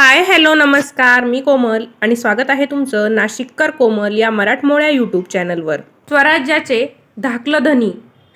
Hi hello नमस्कार. मी कोमल आणि स्वागत आहे तुमचं नाशिककर कोमल या मराठमोळ्या यूट्यूब चॅनलवर. स्वराज्याचे धाकलं धनी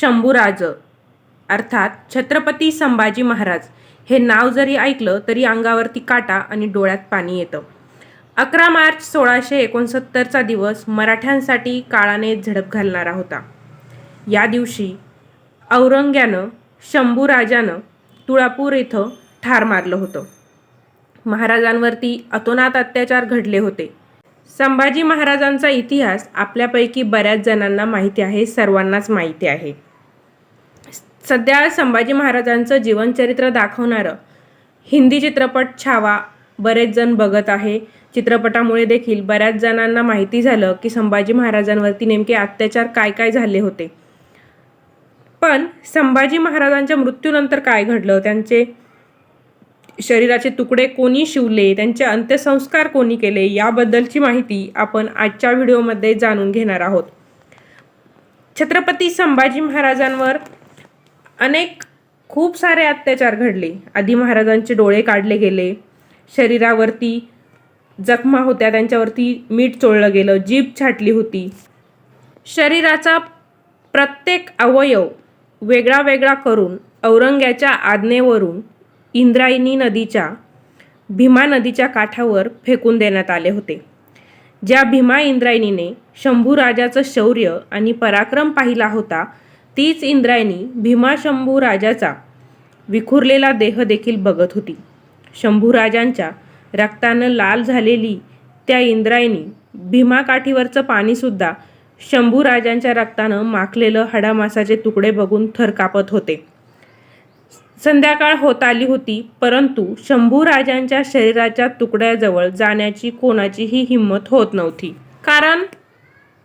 शंभूराज अर्थात छत्रपती संभाजी महाराज हे नाव जरी ऐकलं तरी अंगावरती काटा आणि डोळ्यात पाणी येतं. अकरा मार्च सोळाशे एकोणसत्तरचा दिवस मराठ्यांसाठी काळाने झडप घालणारा होता. या दिवशी औरंग्यानं शंभूराजानं तुळापूर इथं ठार मारलं होतं. महाराजांवरती अतोनात अत्याचार घडले होते. संभाजी महाराजांचा इतिहास आपल्यापैकी बऱ्याच जणांना माहिती आहे सर्वांनाच माहिती आहे. सध्या संभाजी महाराजांचं जीवनचरित्र दाखवणारं हिंदी चित्रपट छावा बरेच जण बघत आहे. चित्रपटामुळे देखील बऱ्याच जणांना माहिती झालं की संभाजी महाराजांवरती नेमके अत्याचार काय काय झाले होते. पण संभाजी महाराजांच्या मृत्यूनंतर काय घडलं? त्यांचे शरीराचे तुकडे कोणी शिवले त्यांचे अंत्यसंस्कार कोणी केले याबद्दलची माहिती आपण आजच्या व्हिडिओमध्ये जाणून घेणार आहोत. छत्रपती संभाजी महाराजांवर अनेक खूप सारे अत्याचार घडले. आधी महाराजांचे डोळे काढले गेले. शरीरावरती जखमा होत्या त्यांच्यावरती मीठ चोळलं गेलं जीभ छाटली होती. शरीराचा प्रत्येक अवयव वेगळा वेगळा करून औरंग्याच्या आज्ञेवरून इंद्रायणी नदीच्या भीमा नदीच्या काठावर फेकून देण्यात आले होते. ज्या भीमा इंद्रायणीने शंभू राजाचं शौर्य आणि पराक्रम पाहिला होता तीच इंद्रायणी भीमा शंभू राजाचा विखुरलेला देह देखील बघत होती. शंभू राजांच्या रक्तानं लाल झालेली त्या इंद्रायणी भीमा काठीवरचं पाणीसुद्धा शंभू राजांच्या रक्तानं माखलेलं हाडामासाचे तुकडे बघून थरकापत होते. संध्याकाळ होत आली होती परंतु शंभू राजांच्या शरीराच्या तुकड्याजवळ जाण्याची कोणाचीही हिंमत होत नव्हती. कारण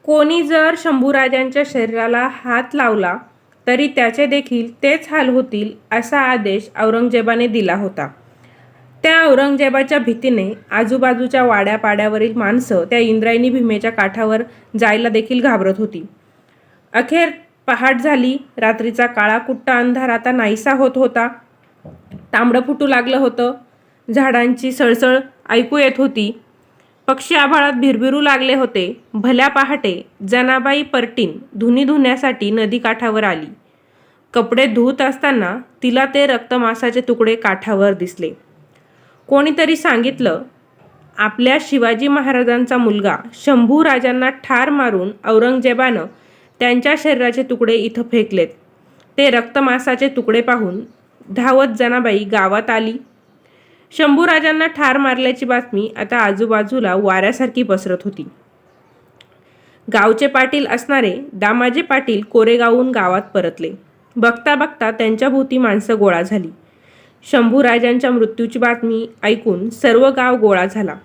कोणी जर शंभूराजांच्या शरीराला हात लावला तरी त्याचे देखील तेच हाल होतील असा आदेश औरंगजेबाने दिला होता. त्या औरंगजेबाच्या भीतीने आजूबाजूच्या वाड्यापाड्यावरील माणसं त्या इंद्रायणी भीमेच्या काठावर जायला देखील घाबरत होती. अखेर पहाट झाली. रात्रीचा काळा कुट्टा अंधार आता नाहीसा होत होता. तांबडं फुटू लागलं होतं. झाडांची सळसळ ऐकू येत होती. पक्षी आभाळात भिरभिरू लागले होते. भल्या पहाटे जनाबाई परटीन धुनी धुण्यासाठी नदीकाठावर आली. कपडे धुत असताना तिला ते रक्तमासाचे तुकडे काठावर दिसले. कोणीतरी सांगितलं आपल्या शिवाजी महाराजांचा मुलगा शंभू राजांना ठार मारून औरंगजेबानं त्यांच्या शरीराचे तुकडे इथं फेकलेत. ते रक्तमासाचे तुकडे पाहून धावत जनाबाई गावात आली. शंभूराजांना ठार मारल्याची बातमी आता आजूबाजूला वाऱ्यासारखी पसरत होती. गावचे पाटील असणारे दामाजे पाटील कोरेगावहून गावात परतले. बघता बघता त्यांच्या भोवती माणसं गोळा झाली. शंभूराजांच्या मृत्यूची बातमी ऐकून सर्व गाव गोळा झाला.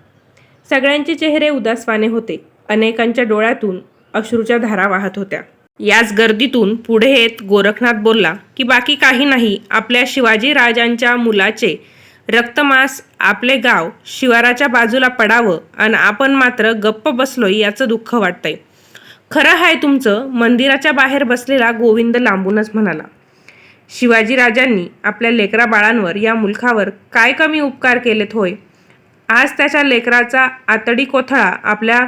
सगळ्यांचे चेहरे उदासवाने होते. अनेकांच्या डोळ्यातून अश्रूच्या धारा वाहत होत्या. याच गर्दीतून पुढे येत गोरखनाथ बोलला की बाकी काही नाही. आपल्या शिवाजी राजांच्या मुलाचे रक्तमास आपले गाव शिवाराच्या बाजूला पडावं आणि आपण मात्र गप्प बसलोय याचं दुःख वाटतंय. खरं आहे तुमचं मंदिराच्या बाहेर बसलेला गोविंद लांबूनच म्हणाला. शिवाजी राजांनी आपल्या लेकरा बाळांवर या मुलखावर काय कमी उपकार केलेत होय? आज त्याच्या लेकराचा आतडी कोथळा आपल्या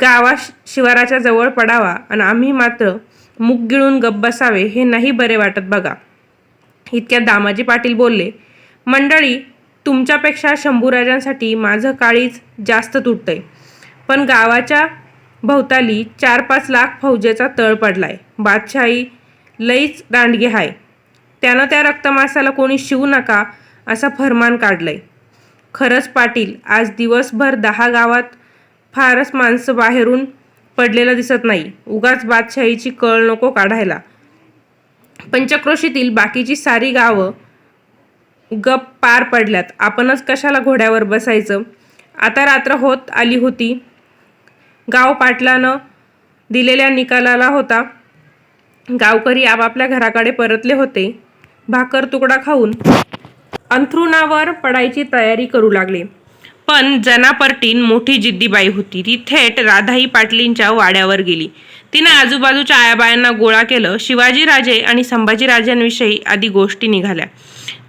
गावा शिवाराच्या जवळ पडावा आणि आम्ही मात्र मुग गिळून गप बसावे हे नाही बरे वाटत बघा. इतक्यात दामाजी पाटील बोलले मंडळी तुमच्यापेक्षा शंभूराजांसाठी माझं काळीज जास्त तुटतंय. पण गावाच्या भोवताली चार पाच लाख फौजेचा तळ पडलाय. बादशाही लईच दांडगे आहे त्यानं त्या रक्तमासाला कोणी शिवू नका असं फरमान काढलंय. खरंच पाटील आज दिवसभर दहा गावात फारच माणसं बाहेरून पडलेलं दिसत नाही. उगाच बादशाहीची कळ नको काढायला. पंचक्रोशीतील बाकीची सारी गावं गप पार पडल्यात. आपणच कशाला घोड्यावर बसायचं? आता रात्र होत आली होती. गाव पाटलानं दिलेल्या निकालाला होता. गावकरी आपापल्या घराकडे परतले होते. भाकर तुकडा खाऊन अंथरुणावर पडायची तयारी करू लागले. पण जनापर्टीन मोठी जिद्दीबाई होती. ती थेट राधाई पाटलींच्या वाड्यावर गेली. तिनं आजूबाजूच्या आयाबायांना गोळा केलं. शिवाजीराजे आणि संभाजीराजांविषयी आधी गोष्टी निघाल्या.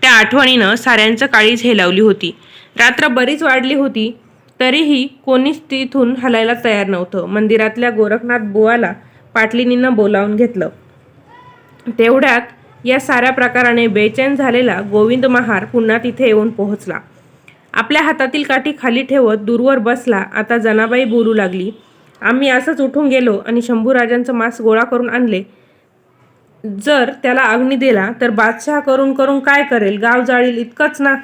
त्या आठवणीनं साऱ्यांचं काळीज हेलावली होती. रात्र बरीच वाढली होती तरीही कोणीच तिथून हलायला तयार नव्हतं. मंदिरातल्या गोरखनाथ बुवाला पाटलिनीनं बोलावून घेतलं. तेवढ्यात या साऱ्या प्रकाराने बेचैन झालेला गोविंद महार पुन्हा तिथे येऊन पोहोचला. आपल्या हातातील काठी खाली ठेवत दूरवर बसला. आता जनाबाई बोलू लागली आम्ही असंच उठून गेलो आणि शंभूराजांचं मांस गोळा करून आणले. जर त्याला अग्नी दिला तर बादशाह करून करून काय करेल? गाव जाळील इतकंच ना?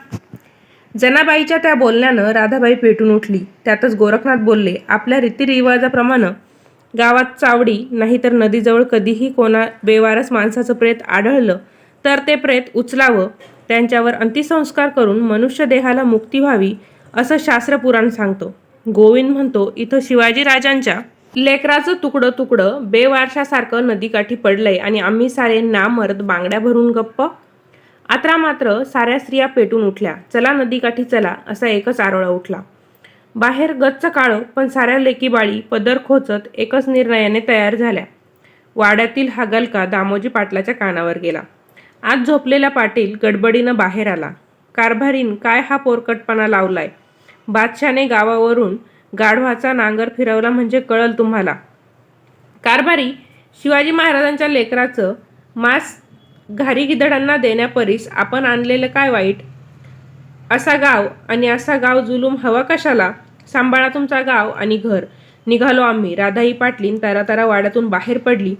जनाबाईच्या त्या बोलण्यानं राधाबाई पेटून उठली. त्यातच गोरखनाथ बोलले आपल्या रीतिरिवाजाप्रमाणे गावात चावडी नाहीतर नदीजवळ कधीही कोणा बेवारस माणसाचं प्रेत आढळलं तर ते प्रेत उचलावं त्यांच्यावर अंत्यसंस्कार करून मनुष्य देहाला मुक्ती व्हावी असं शास्त्रपुराण सांगतो. गोविंद म्हणतो इथं शिवाजी राजांच्या लेकराचं तुकडं तुकडं बेवारशासारखं नदीकाठी पडलंय आणि आम्ही सारे नामर्द बांगड्या भरून गप्प. आत्रा मात्र साऱ्या स्त्रिया पेटून उठल्या. चला नदीकाठी चला असा एकच आरोळा उठला. बाहेर गच्च काळं पण साऱ्या लेकी बाळी पदर खोचत एकच निर्णयाने तयार झाल्या. वाड्यातील हा गलका दामोजी पाटलाच्या कानावर गेला. आज झोपलेला पाटील गडबडीनं बाहेर आला. कारभारीन काय हा पोरकटपणा लावलाय? बादशाने गावावरून गाढवाचा नांगर फिरवला म्हणजे कळल तुम्हाला? कारभारी शिवाजी महाराजांच्या लेकराचं मांस घारी गिदडांना देण्यापरीस आपण आणलेलं काय वाईट? असा गाव आणि असा गाव जुलूम हवा कशाला? सांभाळा तुमचा गाव आणि घर. निघालो आम्ही. राधाई पाटलीन तारा तारा वाड्यातून बाहेर पडली.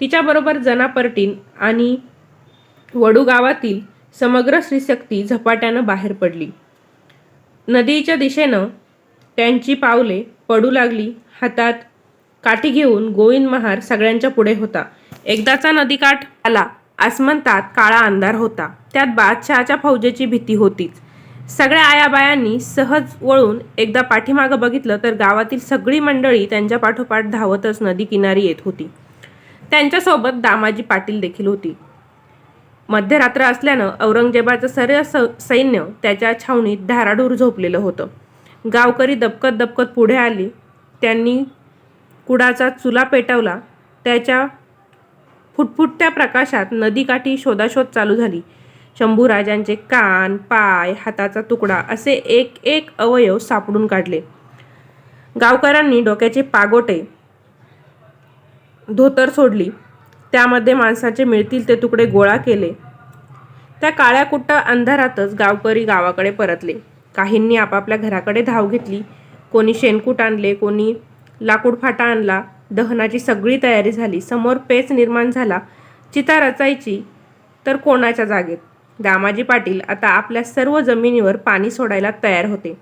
तिच्याबरोबर जनापर्टीन आणि वडू गावातील समग्र स्त्रीशक्ती झपाट्यानं बाहेर पडली. नदीच्या दिशेनं त्यांची पावले पडू लागली. हातात काठी घेऊन गोविंद महार सगळ्यांच्या पुढे होता. एकदाचा नदीकाठ आला आसमंतात काळा अंधार होता. त्यात बादशहाच्या फौजेची भीती होतीच. सगळ्या आयाबायांनी सहज वळून एकदा पाठीमागं बघितलं तर गावातील सगळी मंडळी त्यांच्या पाठोपाठ धावतच नदी किनारी येत होती. त्यांच्यासोबत दामाजी पाटील देखील होती. मध्यरात्र असल्यानं औरंगजेबाचं सर्व स सैन्य त्याच्या छावणीत धाराडूर झोपलेलं होतं. गावकरी दबकत दबकत पुढे आली. त्यांनी कुडाचा चुला पेटवला. त्याच्या फुटफुटत्या प्रकाशात नदीकाठी शोधाशोध चालू झाली. शंभूराजांचे कान पाय हाताचा तुकडा असे एक एक अवयव सापडून काढले. गावकऱ्यांनी डोक्याचे पागोटे धोतर सोडली. त्यामध्ये माणसाचे मिळतील ते तुकडे गोळा केले. त्या काळ्या कुट्ट अंधारातच गावकरी गावाकडे परतले. काहींनी आपापल्या घराकडे धाव घेतली. कोणी शेणकूट आणले कोणी लाकूड फाटा आणला. दहनाची सगळी तयारी झाली. समोर पेच निर्माण झाला. चिता रचायची तर कोणाच्या जागेत? दामाजी पाटील आता आपल्या सर्व जमिनीवर पाणी सोडायला तयार होते.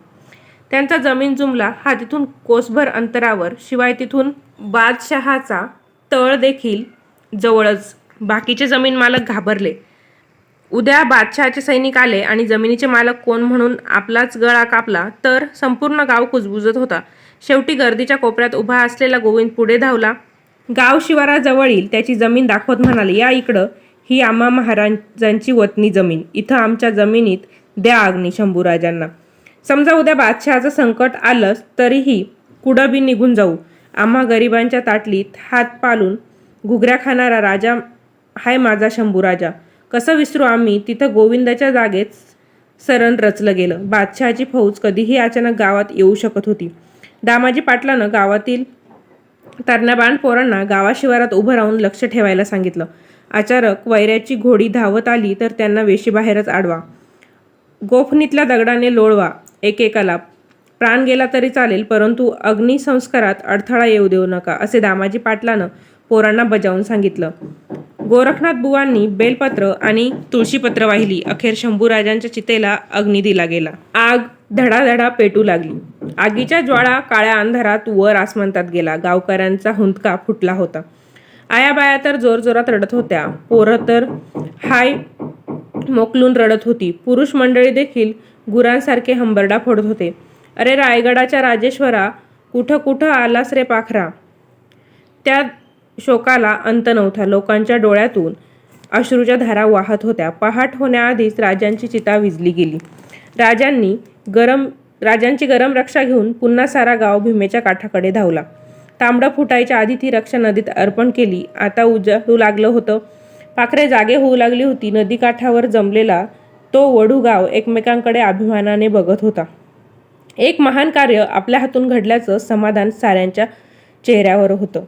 त्यांचा जमीन जुमला. हा तिथून कोसभर अंतरावर. शिवाय तिथून बादशहाचा तळ देखील जवळच बाकीचे जमीन मालक घाबरले. उद्या बादशहाचे सैनिक आले आणि जमिनीचे मालक कोण म्हणून आपलाच गळा कापला तर संपूर्ण गाव कुजबुजत होता. शेवटी गर्दीच्या कोपऱ्यात उभा असलेला गोविंद पुढे धावला. गाव शिवाराजवळील त्याची जमीन दाखवत म्हणाले या इकडं ही आम्हा महाराजांची वतनी जमीन. इथं आमच्या जमिनीत द्या अग्नी शंभूराजांना. समजा उद्या बादशहाचं संकट आलंच तरीही कुडबी निघून जाऊ. आम्हा गरिबांच्या ताटलीत हात पालून घुगऱ्या खाणारा राजा हाय माझा शंभूराजा कसं विसरू आम्ही? तिथं गोविंदाच्या जागेत सरण रचलं गेलं. बादशहाची फौज कधीही अचानक गावात येऊ शकत होती. दामाजी पाटलानं गावातील तरणाबाण पोरांना गावाशिवारात उभं राहून लक्ष ठेवायला सांगितलं. अचानक वैऱ्याची घोडी धावत आली तर त्यांना वेशीबाहेरच आडवा. गोफणीतल्या दगडाने लोळवा एकेकाला. प्राण गेला तरी चालेल परंतु अग्निसंस्कारात अडथळा येऊ देऊ नका असे दामाजी पाटलानं पोरांना बजावून सांगितलं. गोरखनाथ बुवांनी बेलपत्र आणि तुळशीपत्र वाहिली. अखेर शंभूराजांच्या चितेला अग्नी दिला गेला. आग धडाधडा पेटू लागली. आगीच्या ज्वाळा काळ्या अंधारात वर आसमंतात गेला. गावकऱ्यांचा हुंदका फुटला होता. आयाबाया तर जोरजोरात रडत होत्या. पोरं तर हाय मोकलून रडत होती. पुरुष मंडळी देखील गुरांसारखे हंबरडा फोडत होते. अरे रायगडाच्या राजेश्वरा कुठं कुठं आलास रे पाखरा? त्या शोकाला अंत नव्हता. लोकांच्या डोळ्यातून अश्रूच्या धारा वाहत होत्या. पहाट होण्याआधीच राजांची चिता विजली गेली. राजांनी गरम राजांची गरम रक्षा घेऊन पुन्हा सारा गाव भीमेच्या काठाकडे धावला. तांबडं फुटायच्या आधी ती रक्षा नदीत अर्पण केली. आता उजळू लागलं होतं. पाखरे जागे होऊ लागली होती. नदीकाठावर जमलेला तो वडू गाव एकमेकांकडे अभिमानाने बघत होता. एक महान कार्य आपल्या हातून घडल्याचं समाधान साऱ्यांच्या चेहऱ्यावर होतं.